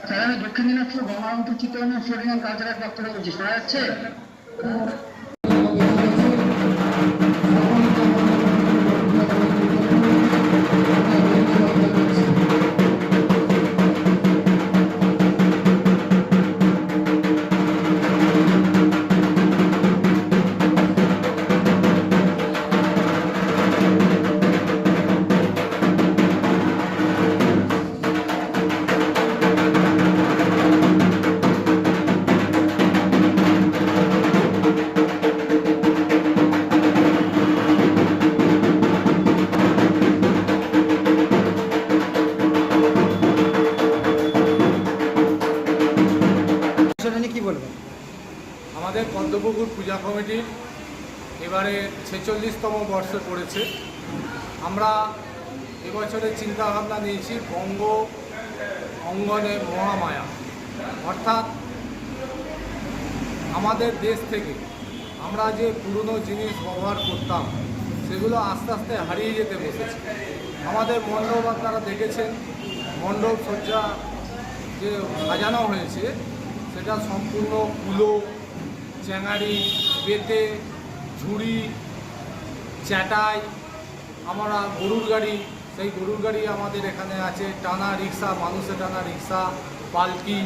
Sir আমি দক্ষিণ দিনাজপুর গঙ্গাবন্ধু চিত্তরঞ্জন সরিয়ান কালচারাল দপ্তরে বলছি শোনা যাচ্ছে নিয়ে কি বলবেন আমাদের পদ্মপুকুর পূজা কমিটির এবারে ছেচল্লিশতম বর্ষে পড়েছে। আমরা এবছরে চিন্তাভাবনা নিয়েছি বঙ্গ অঙ্গনে মহামায়া। অর্থাৎ আমাদের দেশ থেকে আমরা যে পুরনো জিনিস ব্যবহার করতাম, সেগুলো আস্তে আস্তে হারিয়ে যেতে বসেছে। আমাদের মণ্ডপ আপনারা দেখেছেন, মণ্ডপ সজ্জা যে সাজানো হয়েছে সেটা সম্পূর্ণ কুলো চ্যাঙারি, বেতে, ঝুড়ি, চ্যাটাই, আমরা গরুর গাড়ি, সেই গরুর গাড়ি আমাদের এখানে আছে, টানা রিক্সা মানুষে টানা রিক্সা পালকি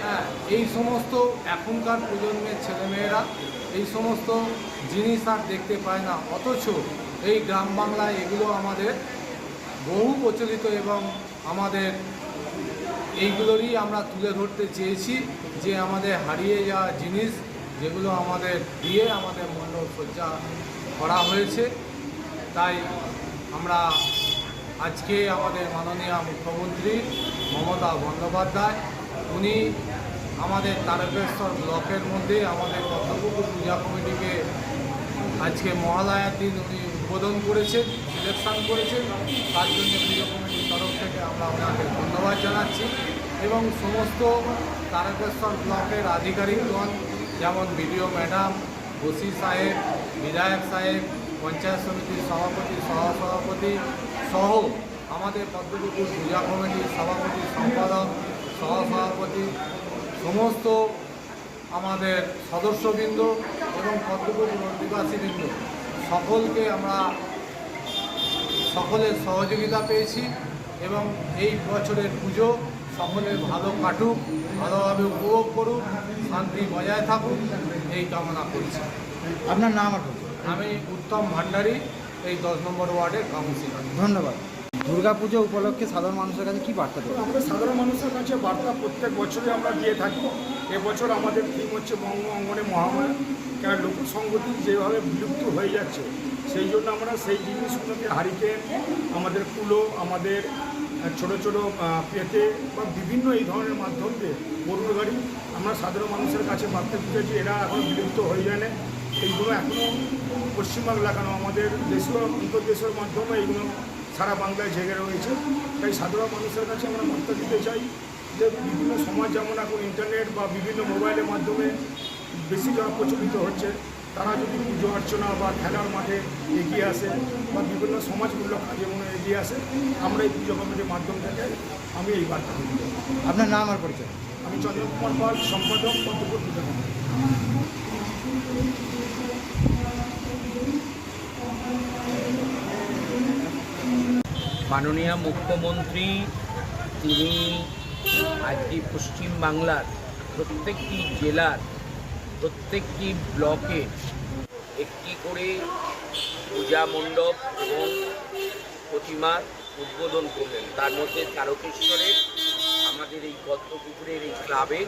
হ্যাঁ এই সমস্ত এখনকার প্রজন্মের ছেলেমেয়েরা এই সমস্ত জিনিস আর দেখতে পায় না। অথচ এই গ্রাম বাংলায় এগুলো আমাদের বহু প্রচলিত এবং আমাদের এইগুলোরই আমরা তুলে ধরতে চেয়েছি। যে আমাদের হারিয়ে যাওয়া জিনিস যেগুলো আমাদের দিয়ে আমাদের মণ্ডপ সজ্জা করা হয়েছে, তাই আমরা আজকে আমাদের মাননীয় মুখ্যমন্ত্রী মমতা বন্দ্যোপাধ্যায়, উনি আমাদের তারকেশ্বর ব্লকের মধ্যে আমাদের কর্তব্যপুর পূজা কমিটিকে আজকে মহালয়ার দিন উনি উদ্বোধন করেছেন সিলেকশন করেছেন। তার জন্য পুজো কমিটির তরফ থেকে আমরা ওনাকে ধন্যবাদ জানাচ্ছি। এবং সমস্ত তারকেশ্বর ব্লকের আধিকারিকগণ, যেমন বিডিও ম্যাডাম, ওসি সাহেব, বিধায়ক সাহেব, পঞ্চায়েত সমিতির সভাপতি, সহসভাপতি সহ আমাদের পদ্মপুকুর পূজা কমিটির সভাপতি, সম্পাদক, সহসভাপতি, সমস্ত আমাদের সদস্যবৃন্দ এবং পদ্মপুকুর অধিবাসীবৃন্দ, সকলকে আমরা সকলের সহযোগিতা পেয়েছি এবং এই বছরের পুজো সকলের ভালো কাটুক ভালোভাবে উপভোগ করুক শান্তি বজায় থাকুক এই কামনা করছি। আপনার নাম আমি উত্তম ভান্ডারী এই দশ নম্বর ওয়ার্ডের কাউন্সিলর। ধন্যবাদ। দুর্গাপুজো উপলক্ষে সাধারণ মানুষের কাছে কি বার্তা দেবেন? আমরা সাধারণ মানুষের কাছে বার্তা প্রত্যেক বছরই আমরা দিয়ে থাকি। এবছর আমাদের থিম হচ্ছে বঙ্গ অঙ্গনে মহামায়া। কেন? লোকসঙ্গতি যেভাবে বিলুপ্ত হয়ে যাচ্ছে সেই জন্য আমরা সেই জিনিসগুলোকে হারিকেন আমাদের কুলো আমাদের ছোট ছোট পেতে বা বিভিন্ন এই ধরনের মাধ্যম গরুর গাড়ি আমরা সাধারণ মানুষের কাছে বাড়তে পেরেছি এরা এখন বিলুপ্ত হয়ে যায় না। এইগুলো এখনও পশ্চিমবাংলা কেন আমাদের দেশীয় অন্তর্দেশের মাধ্যমে এইগুলো সারা বাংলায় জেগে রয়েছে। তাই সাধারণ মানুষের কাছে আমরা বার্তা দিতে চাই যে বিভিন্ন সমাজ যেমন এখন ইন্টারনেট বা বিভিন্ন মোবাইলের মাধ্যমে বেশি প্রচলিত হচ্ছে তারা যদি পুজো অর্চনা বা খেলার মাঠে এগিয়ে আসে বা বিভিন্ন সমাজমূলক কাজে মনে এগিয়ে আসে আমরা এই পুজো কমিটির মাধ্যম থেকে আমি এই বার্তা দিই। আপনার নাম আর পরিচয়? আমি চন্দ্রকুমার পাল সম্পাদক পদ্মপুর পুজো কমিটি। মাননীয় মুখ্যমন্ত্রী তিনি আজকে পশ্চিমবাংলার প্রত্যেকটি জেলার প্রত্যেকটি ব্লকে একটি করে পূজা মণ্ডপ এবং প্রতিমার উদ্বোধন করলেন। তার মধ্যে তারকেশ্বরের, আমাদের এই পদ্মপুকুরের এই ক্লাবের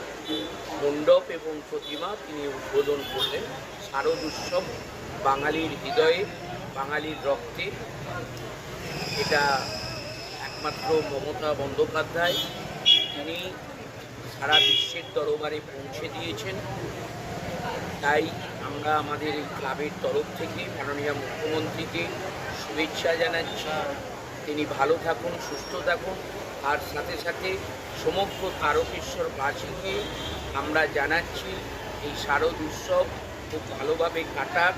মণ্ডপ এবং প্রতিমা তিনি উদ্বোধন করলেন। শারদ উৎসব বাঙালির হৃদয়ে, বাঙালির রক্তে। এটা একমাত্র মমতা বন্দ্যোপাধ্যায়। তিনি সারা বিশ্বের দরবারে পৌঁছে দিয়েছেন। তাই আমরা আমাদের এই ক্লাবের তরফ থেকে মাননীয় মুখ্যমন্ত্রীকে শুভেচ্ছা জানাচ্ছি। তিনি ভালো থাকুন, সুস্থ থাকুন। আর সাথে সাথে সমগ্র তারকেশ্বরবাসীকে আমরা জানাচ্ছি, এই শারদ উৎসব খুব ভালোভাবে কাটাক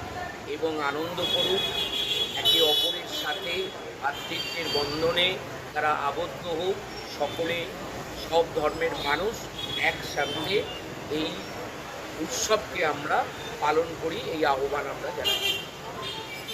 এবং আনন্দ করুক। একে অপরের সাথে ভাতৃত্বের বন্ধনে তারা আবদ্ধ হোক। সকলে সব ধর্মের মানুষ একসাথে এই উৎসবকে আমরা পালন করি এই আহ্বান আমরা জানাই।